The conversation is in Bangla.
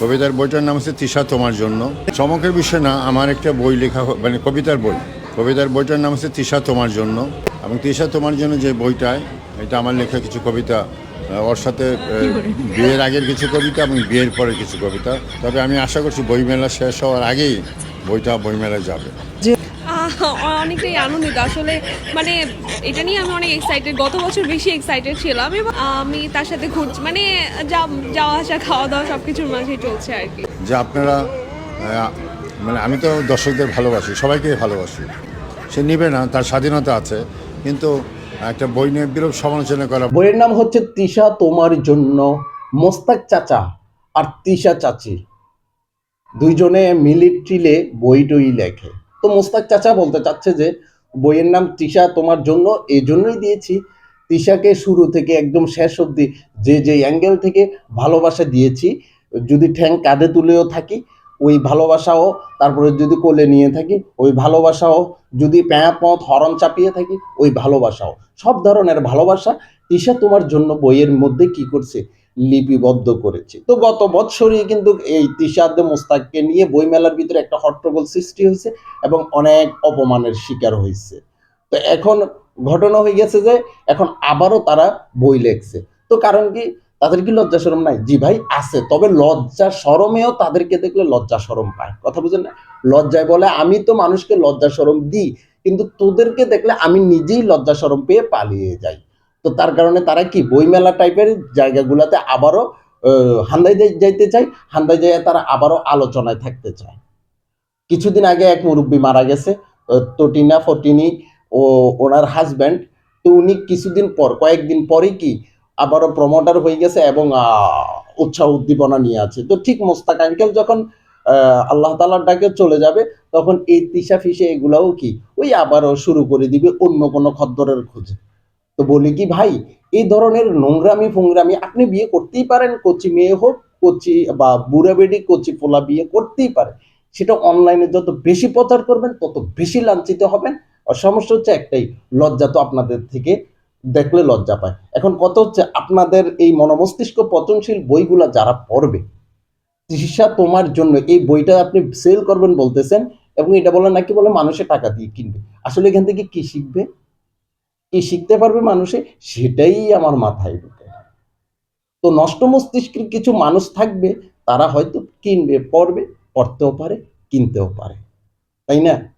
কবিতার বইটার নাম হচ্ছে তৃষা তোমার জন্য। চমকের বিষয় না আমার একটা বই লেখা মানে কবিতার বই। কবিতার বইটার নাম হচ্ছে তৃষা তোমার জন্য। এবং তৃষা তোমার জন্য যে বইটায় এটা আমার লেখা কিছু কবিতা ওর সাথে বিয়ের আগের কিছু কবিতা এবং বিয়ের পরের কিছু কবিতা। তবে আমি আশা করছি বইমেলা শেষ হওয়ার আগেই বইটা বইমেলায় যাবে। অনেকটাই আনন্দিত। আসলে মানে এটা নিয়ে আমি অনেক এক্সাইটেড গত বছর বেশি এক্সাইটেড ছিলাম এবং আমি তার সাথে ঘুরছি মানে যা- যাওয়া আসা খাওয়া দাওয়া সব কিছুর মাঝেই চলছে আর কি। যে আপনারা মানে আমি তো দর্শকদের ভালোবাসি সবাইকে ভালোবাসি। সে নিবে না তার স্বাধীনতা আছে। কিন্তু একটা বই নিয়ে বিরূপ সমালোচনা করা বইয়ের নাম হচ্ছে তিশা তোমার জন্য মোস্তাক চাচা আর তিশা চাচি। দুইজনে মিলিট্রিলে বই টই লেখে। তো মোস্তাক চাচা বলতে চাচ্ছে যে, বইয়ের নাম তৃষা তোমার জন্য এই জন্যই দিয়েছি। তৃষাকে শুরু থেকে একদম শেষ অবধি যে যে অ্যাঙ্গেল থেকে ভালোবাসা দিয়েছি, যদি ঠ্যাং কাঁধে তুলেও থাকি, ওই ভালোবাসাও, তারপরে যদি কোলে নিয়ে থাকি, ওই ভালোবাসাও, যদি প্যাঁত পথ হরণ চাপিয়ে থাকি, ওই ভালোবাসাও। সব ধরনের ভালোবাসা তৃষা তোমার জন্য বইয়ের মধ্যে কি করছে? লিপিবদ্ধ করেছে। তো গত বৎসরই কিন্তু এই তিশাদ মোস্তাককে নিয়ে বইমেলার ভিতরে একটা হট্টগোল সৃষ্টি হয়েছে এবং অনেক অপমানের শিকার হয়েছে। তো এখন ঘটনা হয়ে গেছে যে এখন আবারও তারা বই লেখছে। তো কারণ কি? তাদের কি লজ্জা সরম নাই? জি ভাই, আছে। তবে লজ্জা সরমেও তাদেরকে দেখলে লজ্জা সরম পায়। কথা বুঝেন না? লজ্জায় বলে, আমি তো মানুষকে লজ্জা সরম দিই, কিন্তু তোদেরকে দেখলে আমি নিজেই লজ্জা সরম পেয়ে পালিয়ে যাই। তো তার কারণে তারা কি বইমেলা টাইপের জায়গাগুলোতে আবারও হান্দায় যাইতে চায়, হান্দায় যাইয়া তারা আবারও আলোচনায় থাকতে চায়। কিছুদিন আগে এক মুরব্বী মারা গেছে তটিনা ফটিনি ও ওনার হাজব্যান্ড তো উনি কিছুদিন পর, কয়েকদিন পরেই কি আবারও প্রমোটার হয়ে গেছে এবং উৎসাহ উদ্দীপনা নিয়ে আছে। তো ঠিক মোস্তাক আঙ্কেল যখন আল্লাহ তালার ডাকে চলে যাবে, তখন এই তিসা ফিসে এগুলাও কি ওই আবারও শুরু করে দিবে অন্য কোনো খদ্দরের খোঁজে। তো বলি কি, ভাই, এই ধরনের নোংরামি ফোংরামি আপনি বিয়ে করতেই পারেন। কচি মেয়ে হোক, কচি বা বুড়া বেডি, কচি পোলা বিয়ে করতেই পারে। সেটা অনলাইনে যত বেশি প্রচার করবেন, তত বেশি লাঞ্ছিত হবেন। আর সমস্যা হচ্ছে একটাই, লজ্জা তো আপনাদের থেকে দেখলে লজ্জা পায়। এখন কত হচ্ছে, আপনাদের এই মনোমস্তিষ্ক পচনশীল বইগুলা যারা পড়বে, তৃষা তোমার জন্য এই বইটা আপনি সেল করবেন বলতেছেন এবং এটা বলে নাকি বলে মানুষে টাকা দিয়ে কিনবে। আসলে এখান থেকে কি শিখবে? কি শিখতে পারবে মানুষে? সেটাই আমার মাথায় ঢুকে। তো নষ্ট মস্তিষ্কের কিছু মানুষ থাকবে, তারা হয়তো কিনবে, পড়বে, পড়তেও পারে, কিনতেও পারে। তাই না?